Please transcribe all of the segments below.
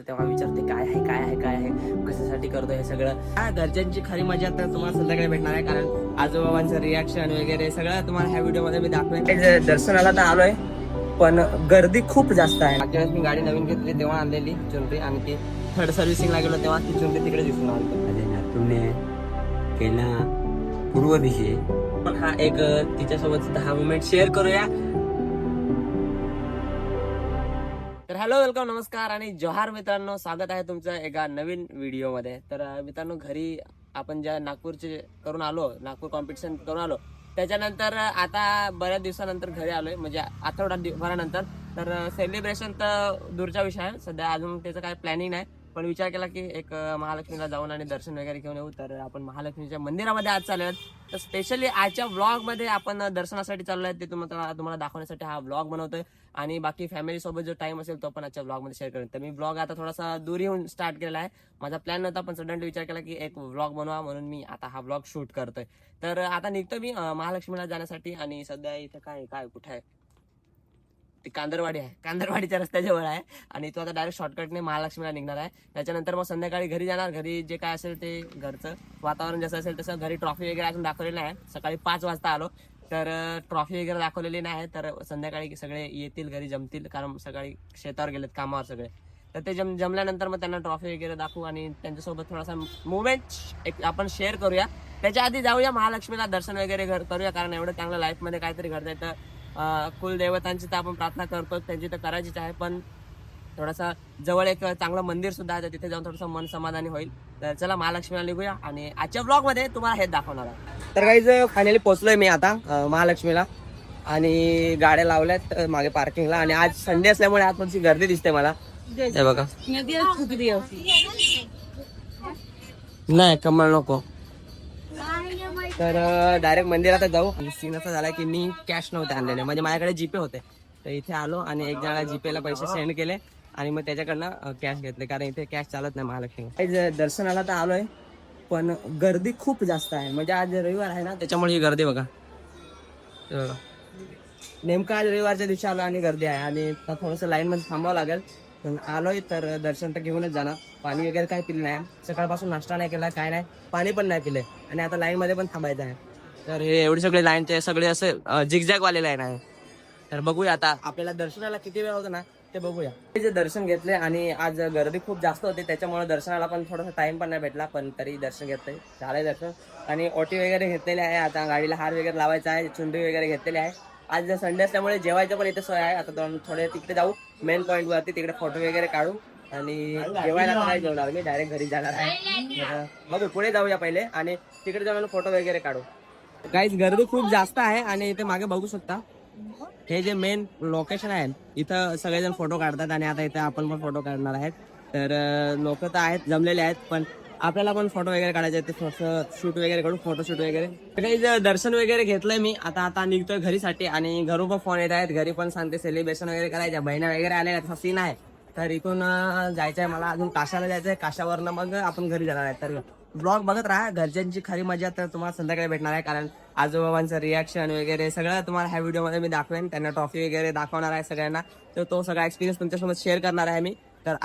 तेव्हा विचारते काय आहे काय आहे काय आहे? कशासाठी करतो हे सगळं? हा घरच्यांची खरी मजा आता तुम्हाला संध्याकाळी भेटणार आहे कारण आजोबाबांचं रिॲक्शन वगैरे सगळं तुम्हाला ह्या व्हिडिओमध्ये मी दाखवेन. दर्शनाला तर आलोय पण गर्दी खूप जास्त आहे. मागच्या वेळेस मी गाडी नवीन घेतली तेव्हा आणलेली चुनरी आणि ती थर्ड सर्व्हिसिंगला गेलो तेव्हा ती चुनरी तिकडे दिसून आली. तुम्ही केला पूर्व दिशे पण हा एक तिच्यासोबत दहा मुमेंट शेअर करूया. हॅलो वेलकम नमस्कार आणि जोहार मित्रांनो स्वागत आहे तुमचं एका नवीन व्हिडिओमध्ये. तर मित्रांनो घरी आपण ज्या नागपूरचे करून आलो नागपूर कॉम्पिटिशन करून आलो त्याच्यानंतर आता बऱ्याच दिवसानंतर घरी आलोय म्हणजे आठवडा दिवभरानंतर तर सेलिब्रेशन तर दूरचा विषय आहे सध्या अजून त्याचं काय प्लॅनिंग नाही. पण विचार केला की एक महालक्ष्मीला जाऊन आणि दर्शन वगैरे घेऊन येऊ. तर आपण महालक्ष्मीच्या मंदिरामध्ये आज चालू आहेत तर स्पेशली आजच्या व्लॉगमध्ये आपण दर्शनासाठी चाललो आहे ते तुम्हाला तुम्हाला दाखवण्यासाठी हा व्लॉग बनवतोय. आणि बाकी फॅमिली सोबत जो टाइम असेल तो पण आजच्या ब्लॉगमध्ये शेअर करेन. तर मी व्लॉग आता थोडासा दूरी येऊन स्टार्ट केलेला आहे. माझा प्लॅन नव्हता पण सडनली विचार केला की एक व्लॉग बनवा म्हणून मी आता हा व्लॉग शूट करतोय. तर आता निघतो मी महालक्ष्मीला जाण्यासाठी. आणि सध्या इथं काय काय कुठे आहे? ती कांदरवाडी आहे. कांदरवाडीच्या रस्त्याजवळ आहे. आणि तो आता डायरेक्ट शॉर्टकटने महालक्ष्मीला निघणार आहे. त्याच्यानंतर मग संध्याकाळी घरी जाणार. घरी जे काय असेल ते घरचं वातावरण जसं असेल तसं घरी ट्रॉफी वगैरे अजून दाखवलेलं आहे सकाळी पाच वाजता आलो. तर ट्रॉफी वगैरे दाखवलेली नाही. तर संध्याकाळी सगळे येतील घरी जमतील. कारण सकाळी शेतावर गेलेत कामावर सगळे. तर ते जम जमल्यानंतर मग त्यांना ट्रॉफी वगैरे दाखवू आणि त्यांच्यासोबत थोडासा मुवमेंट एक आपण शेअर करूया. त्याच्या आधी जाऊया महालक्ष्मीला दर्शन वगैरे घर करूया. कारण एवढं चांगलं लाईफमध्ये काहीतरी घडतंय. तर कुलदेवतांची तर आपण प्रार्थना करतो त्यांची तर करायचीच आहे पण थोडासा जवळ एक चांगलं मंदिर सुद्धा आहे तिथे जाऊन थोडंसं मन समाधानी होईल. तर चला महालक्ष्मीला निघूया आणि आजच्या ब्लॉगमध्ये तुम्हाला हेच दाखवणार आहे. तर काही फायनली पोहोचलोय मी आता महालक्ष्मीला. आणि गाड्या लावल्यात मागे पार्किंगला आणि आज संडे असल्यामुळे आज थोडीशी गर्दी दिसते मला. हे बघा. नाही कमळ नको. तर डायरेक्ट मंदिरात जाऊ. आणि सीन असा झाला की मी कॅश नव्हते आणलेले. म्हणजे माझ्याकडे जीपे होते. तर इथे आलो आणि एक जणाला जीपेला पैसे सेंड केले. आणि मग त्याच्याकडनं कॅश घेतले. कारण इथे कॅश चालत नाही महालक्ष्मी. दर्शनाला तर आलोय. पण गर्दी खूप जास्त आहे. म्हणजे आज रविवार आहे ना त्याच्यामुळे ही गर्दी बघा. बघा. नेमकं आज रविवारच्या दिवशी आलो आणि गर्दी आहे. आणि आता थोडंसं लाईन मध्ये थांबावं लागेल. पण आलोय तर दर्शन तर घेऊनच जाणार. पाणी वगैरे काय पिलं नाही. सकाळपासून नाश्ता नाही केला काय नाही. पाणी पण नाही पिले. आणि आता लाईन मध्ये पण थांबायचं आहे. तर हे एवढे सगळे लाईनचे सगळे असे झिगझॅग वाले लाईन आहे तर बघूया आता. आपल्याला दर्शनाला किती वेळ होतो ना ते बघूया. जे दर्शन घेतले आणि आज गर्दी खूप जास्त होती त्याच्यामुळे दर्शनाला पण थोडासा टाइम पण नाही भेटला पण तरी दर्शन घेतलंय. झालंय दर्शन. आणि ओटी वगैरे घेतलेली आहे आता गाडीला हार वगैरे लावायचा आहे चुंडी वगैरे घेतलेली आहे. आज संडे असल्यामुळे जेवायचं पण इथे सोय आहे. आता थोडे तिकडे जाऊ. मेन पॉईंट वरती तिकडे फोटो वगैरे काढू. आणि जेवायला काय नाही जेवणार मी. डायरेक्ट घरी जाणार आहे. बघू पुढे जाऊया पहिले. आणि तिकडे जाऊन फोटो वगैरे काढू. काहीच गर्दी खूप जास्त आहे आणि इथे मागे बघू शकता. हे जे मेन लोकेशन आहे इथं सगळेजण फोटो काढतात आणि आता इथे आपण पण फोटो काढणार आहेत. तर लोक तर आहेत जमलेले आहेत पण आपल्याला पण फोटो वगैरे काढायचे आहेत थोडंसं शूट वगैरे करू फोटो शूट वगैरे. काही दर्शन वगैरे घेतलंय मी आता आता निघतोय घरीसाठी आणि घरून पण फोन येत आहेत घरी पण सांगते सेलिब्रेशन वगैरे करायच्या बहिणा वगैरे आल्या आहेत, असा सीन आहे. तर इथून जायचंय मला अजून काशाला जायचंय काशावरनं मग आपण घरी जाणार आहे. तर ब्लॉग बघत राहा घरच्यांची खरी मजा तर तुम्हाला संध्याकाळी भेटणार आहे कारण आजोबाबांचं रिॲक्शन वगैरे सगळं तुम्हाला ह्या व्हिडिओमध्ये मी दाखवेन त्यांना ट्रॉफी वगैरे दाखवणार आहे सगळ्यांना. तर तो सगळा एक्सपिरियन्स तुमच्यासोबत शेअर करणार आहे मी. तर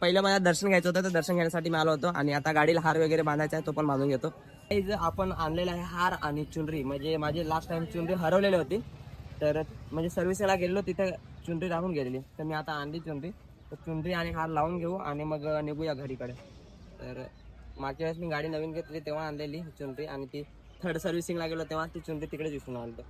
पहिलं मला दर्शन घ्यायचं होतं तर दर्शन घेण्यासाठी मी आलो होतो आणि आता गाडीला हार वगैरे बांधायचा आहे तो पण बांधून घेतो. हे जे आपण आणलेला आहे हार आणि चुनरी म्हणजे माझी लास्ट टाइम चुनरी हरवलेली होती. तर म्हणजे सर्व्हिसला गेलेलो तिथे चुनरी राहून गेलेली. तर मी आता आणली चुनरी. तर चुनरी आणि हार लावून घेऊ आणि मग निघूया घरीकडे. तर मागच्या वेळेस मी गाडी नवीन घेतली तेव्हा आणलेली चुनरी आणि ती थर्ड सर्व्हिसिंगला गेलो तेव्हा ती चुनरी तिकडे दिसून आली.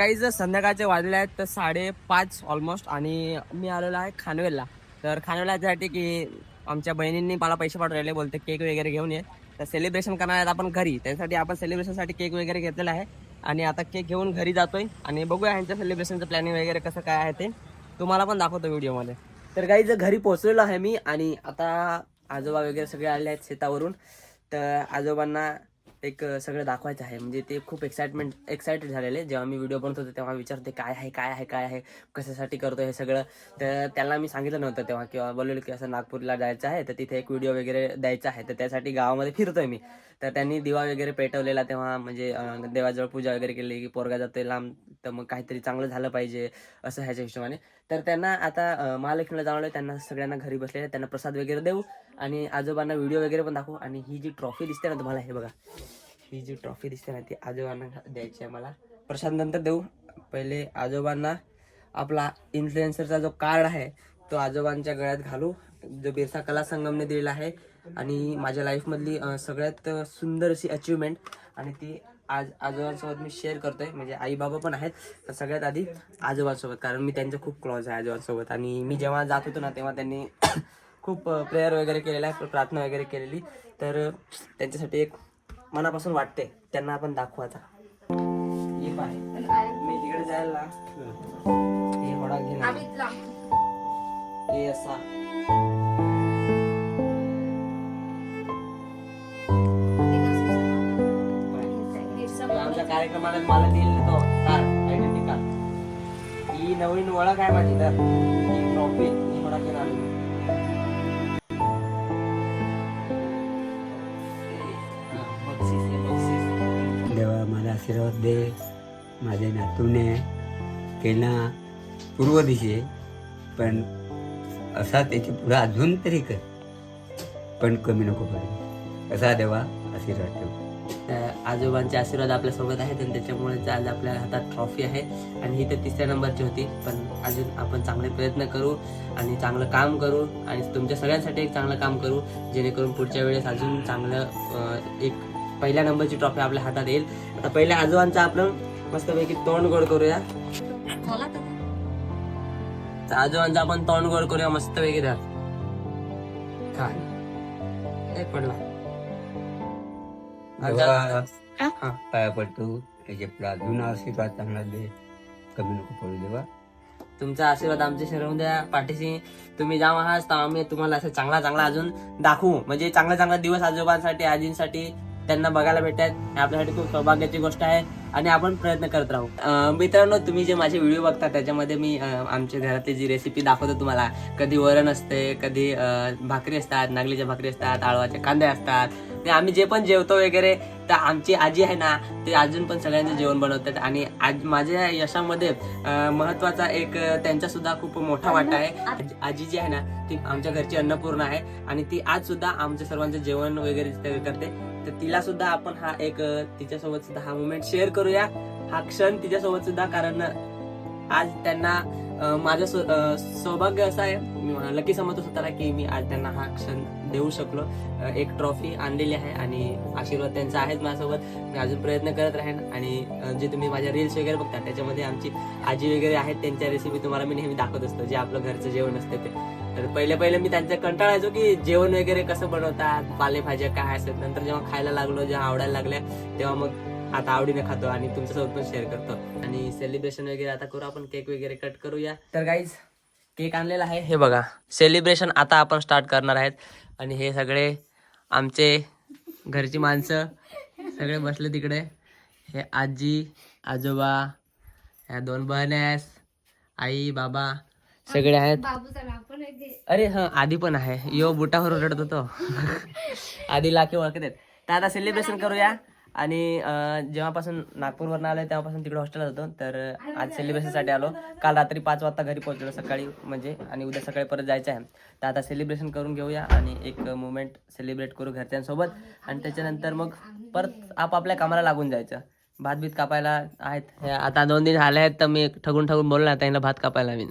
काही जर संध्याकाळचे वाजले आहेत तर साडेपाच ऑलमोस्ट आणि मी आलेलो आहे खानवेलला. तर खानवेलला याच्यासाठी की आमच्या बहिणींनी मला पैसे पाठवलेले बोलते केक वगैरे घेऊन ये. तर सेलिब्रेशन करणार आहेत आपण घरी. त्यासाठी आपण सेलिब्रेशनसाठी केक वगैरे घेतलेला आहे. आणि आता केक घेऊन घरी जातोय. आणि बघूया ह्यांच्या सेलिब्रेशनचं प्लॅनिंग वगैरे कसं काय आहे ते. तुम्हाला पण दाखवतो व्हिडिओमध्ये. तर काही जर घरी पोहोचलेलो आहे मी आणि आता आजोबा वगैरे सगळे आले आहेत शेतावरून. तर आजोबांना एक सगळं दाखवायचं आहे. म्हणजे ते खूप एक्साइटमेंट एक्साइटेड झालेले. जेव्हा मी व्हिडिओ बनवत होतो तेव्हा विचारते काय आहे काय आहे काय आहे? कशासाठी करतो हे सगळं? तर त्याला मी सांगितलं नव्हतं तेव्हा किंवा बोललेलो की असं नागपूरला जायचं आहे तर तिथे एक व्हिडिओ वगैरे द्यायचा आहे. तर त्यासाठी गावामध्ये फिरतोय मी. तर त्यांनी दिवा वगैरे पेटवलेला तेव्हा म्हणजे देवाजवळ पूजा वगैरे केली की पोरगा जातोय लांब तर मग काहीतरी चांगलं झालं पाहिजे असं ह्याच्या हिशोबाने. तर त्यांना आता महालक्ष्मीला जाणवलं त्यांना सगळ्यांना घरी बसलेले त्यांना प्रसाद वगैरे देऊ आणि आजोबांना व्हिडिओ वगैरे पण दाखवू. आणि ही जी ट्रॉफी दिसते ना तुम्हाला हे बघा. ही जी ट्रॉफी दिसते ना ती आजोबांना द्यायची आहे मला. प्रसाद नंतर देऊ. पहिले आजोबांना आपला इन्फ्लुएन्सरचा जो कार्ड आहे तो आजोबांच्या गळ्यात घालू. जो बिरसा कला संगमने दिलेला आहे आणि माझ्या लाईफमधली सगळ्यात सुंदर अशी अचिव्हमेंट आणि ती आज आजोबांसोबत मी शेअर करतोय. म्हणजे आई बाबा पण आहेत तर सगळ्यात आधी आजोबांसोबत कारण मी त्यांचं खूप क्लोज आहे आजोबांसोबत. आणि मी जेव्हा जात होतो ना तेव्हा त्यांनी खूप प्रेयर वगैरे केलेला आहे प्रार्थना वगैरे केलेली. तर त्यांच्यासाठी एक मनापासून वाटते त्यांना आपण दाखवू आता. हे पाय. मी तिकडे जायला हे होडा घेणार हे असा. कार्यक्रमाला मला दिलेला तो कार्ड आयडेंटी कार्ड ही नवीन ओळख आहे माझी तर. ही ट्रॉफी ही होडा घेऊन आलो देवा मला आशीर्वाद दे. माझ्या नातूने केला पूर्व दिशे पण असा त्याच्या पुढं अजून तरी कर. पण कमी नको पडेल असा देवा आशीर्वाद ठेव. आजोबांचे आशीर्वाद आपल्यासोबत आहेत आणि त्याच्यामुळे आज आपल्या हातात ट्रॉफी आहे. आणि ही तर तिसऱ्या नंबरची होती पण अजून आपण चांगले प्रयत्न करू आणि चांगलं काम करू आणि तुमच्या सगळ्यांसाठी एक चांगलं काम करू जेणेकरून पुढच्या वेळेस अजून चांगलं एक पहिल्या नंबरची ट्रॉफी आपल्या हातात येईल. आता पहिल्या आजोबांचं आपण मस्तपैकी तोंड गोड करूया. आजोबांचं आपण तोंड गोड करूया मस्तपैकी धर खा. एक पडला. देवा. हा. पाया पडतो आशीर्वाद चांगला दे. कमी नको पडू देवा. तुमचा आशीर्वाद आमच्या सर्वांच्या पाठीशी तुम्ही जाम आहात तर आम्ही तुम्हाला असं चांगला चांगला अजून दाखवू. म्हणजे चांगला चांगला दिवस आजोबांसाठी आजींसाठी त्यांना बघायला भेटतात. हे आपल्यासाठी खूप सौभाग्याची गोष्ट आहे आणि आपण प्रयत्न करत राहू. मित्रांनो तुम्ही जे माझे व्हिडिओ बघता त्याच्यामध्ये मी आमच्या घरातली जी रेसिपी दाखवतो तुम्हाला कधी वरण असते कधी भाकरी असतात नागलीच्या भाकरी असतात आळवाचे कांदे असतात ते आम्ही जे पण जेवतो वगैरे तर आमची आजी आहे ना ते अजून पण सगळ्यांचं जेवण बनवतात. आणि आज माझ्या यशामध्ये महत्त्वाचा एक त्यांचा सुद्धा खूप मोठा वाटा आहे. आजी- जी आहे ना ती आमच्या घरची अन्नपूर्ण आहे. आणि ती आज सुद्धा आमच्या सर्वांचं जेवण वगैरे करते. तर तिला सुद्धा आपण हा एक तिच्यासोबत सुद्धा हा मुमेंट शेअर करूया. हा क्षण तिच्यासोबत सुद्धा कारण आज त्यांना माझं सौभाग्य असं आहे. लकी समजतो स्वतःला की मी आज त्यांना हा क्षण देऊ शकलो. एक ट्रॉफी आणलेली आहे आणि आशीर्वाद त्यांचा आहेच माझ्यासोबत. मी अजून प्रयत्न करत राहीन आणि जे तुम्ही माझ्या रील्स वगैरे बघता त्याच्यामध्ये आमची आजी वगैरे आहेत त्यांच्या रेसिपी तुम्हाला मी नेहमी दाखवत असतो जे आपलं घरचं जेवण असते ते. तर पहिले पहिले मी त्यांचा कंटाळायचो की जेवण वगैरे कसं बनवतात पालेभाज्या काय असतात. नंतर जेव्हा खायला लागलो जेव्हा आवडायला लागल्या तेव्हा मग आता आवडीने खातो आणि तुमच्यासोबत पण शेअर करतो. आणि सेलिब्रेशन वगैरे आता करू आपण केक वगैरे कट करूया. तर गाईज केक आणलेला आहे. हे बघा सेलिब्रेशन आता आपण स्टार्ट करणार आहेत. आणि हे सगळे आमचे घरची माणसं सगळे बसले तिकडे. हे आजी आजोबा ह्या दोन बहिण्यास आई बाबा सगळे आहेत. अरे हा आधी पण आहे. यो बुटावर रडत होतो. आधी लाखे ओळखत आहेत. तर आता सेलिब्रेशन करूया. आणि जेव्हापासून नागपूरवरून आलो तेव्हापासून तिकडे हॉस्टेलला होतो तर आज सेलिब्रेशनसाठी आलो. काल रात्री पाच वाजता घरी पोहोचलो सकाळी म्हणजे आणि उद्या सकाळी परत जायचं आहे. तर आता सेलिब्रेशन करून घेऊया आणि एक मुमेंट सेलिब्रेट करू घरच्यांसोबत. आणि त्याच्यानंतर मग परत आपापल्या कामाला लागून जायचं. भात बीत कापायला आहेत. हे आता दोन दिन झाले आहेत तर मी ठगून ठगून बोललो त्यांना भात कापायला मी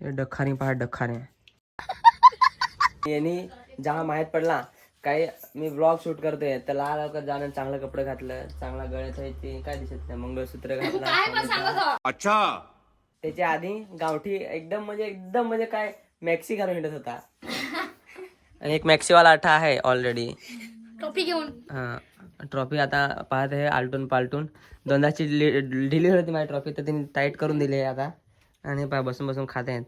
हे डखारी पहा डखारे यांनी जेव्हा माहीत पडला काही मी ब्लॉग शूट करतोय तर लहान लवकर जाणं चांगलं कपडे घातलं चांगला गळ्याचं आहे ते काय दिसत नाही मंगळसूत्र घातलं अच्छा. त्याच्या आधी गावठी एकदम म्हणजे एकदम म्हणजे काय मॅक्सी घालून हिंडत होता. आणि एक मॅक्सीवाला आठा आहे ऑलरेडी टोपी घेऊन. हा ट्रॉफी आता पाहत आहे आलटून पालटून. दोनदाची डिलिव्हरी होती माझी ट्रॉफी तर त्यांनी टाईट करून दिली आहे आता. आणि पहा बसून बसून खात आहेत.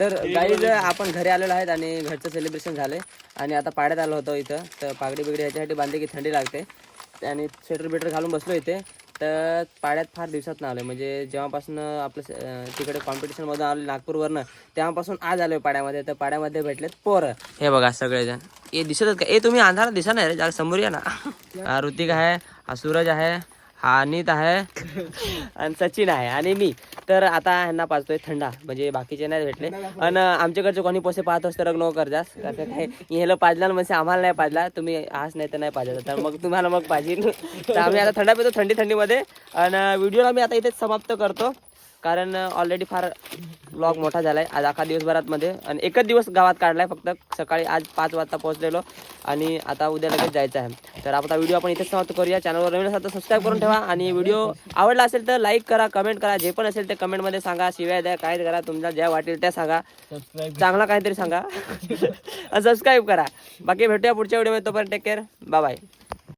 तर गाईज आपण घरी आलेलो आहेत आणि घरचं सेलिब्रेशन झाले आणि आता पाड्यात आलो होतो इथं. तर पागडी बिगडी ह्याच्यासाठी बांधली की थंडी लागते. आणि स्वेटर बिटर घालून बसलो इथे. तर पाड्यात फार दिवसात आलो म्हणजे जेव्हापासून आपलं तिकडे कॉम्पिटिशनमधून आलो नागपूरवरनं तेव्हापासून आज आलोय पाड्यामध्ये. तर पाड्यामध्ये भेटलेत पोरं. हे बघा सगळेजण. हे दिसतच का? ए तुम्ही अंधारात दिसा नाही रे. समोर या ना. हा ऋतिक आहे हा सूरज आहे. हा अनित आहे. आणि सचिन आहे आणि मी. तर आता ह्यांना पाजतोय थंडा म्हणजे बाकीचे नाही भेटले. आणि आमच्याकडचे कोणी पोसे पाहत असतं रग नको करजास कसं काय ह्याला पाजला म्हणजे आम्हाला नाही पाजला. तुम्ही आज नाही तर नाही पाजत तर मग तुम्हाला मग पाहिजे तर आम्ही आता थंडा पितो थंडी थंडीमध्ये. आणि व्हिडिओला मी आता इथेच समाप्त करतो. कारण ऑलरेडी फार ब्लॉग मोठा झालाय. आज अख्खा दिवसभरात मध्ये आणि एकच दिवस गावात काढलाय फक्त. सकाळी आज पाच वाजता पोहोचलेलो. आणि आता उद्या लगेच जायचं आहे. तर आता व्हिडिओ आपण इथेच समाप्त करूया. चॅनलवर नवीन असेल तर सबस्क्राईब करून ठेवा. आणि व्हिडिओ आवडला असेल तर लाईक करा कमेंट करा. जे पण असेल ते कमेंटमध्ये सांगा. शिव्या द्या काय करा तुमच्या ज्या वाटेल त्या सांगा. चांगला काहीतरी सांगा. सबस्क्राईब करा. बाकी भेटूया पुढच्या व्हिडिओमध्ये. तोपर्यंत टेक केअर बाय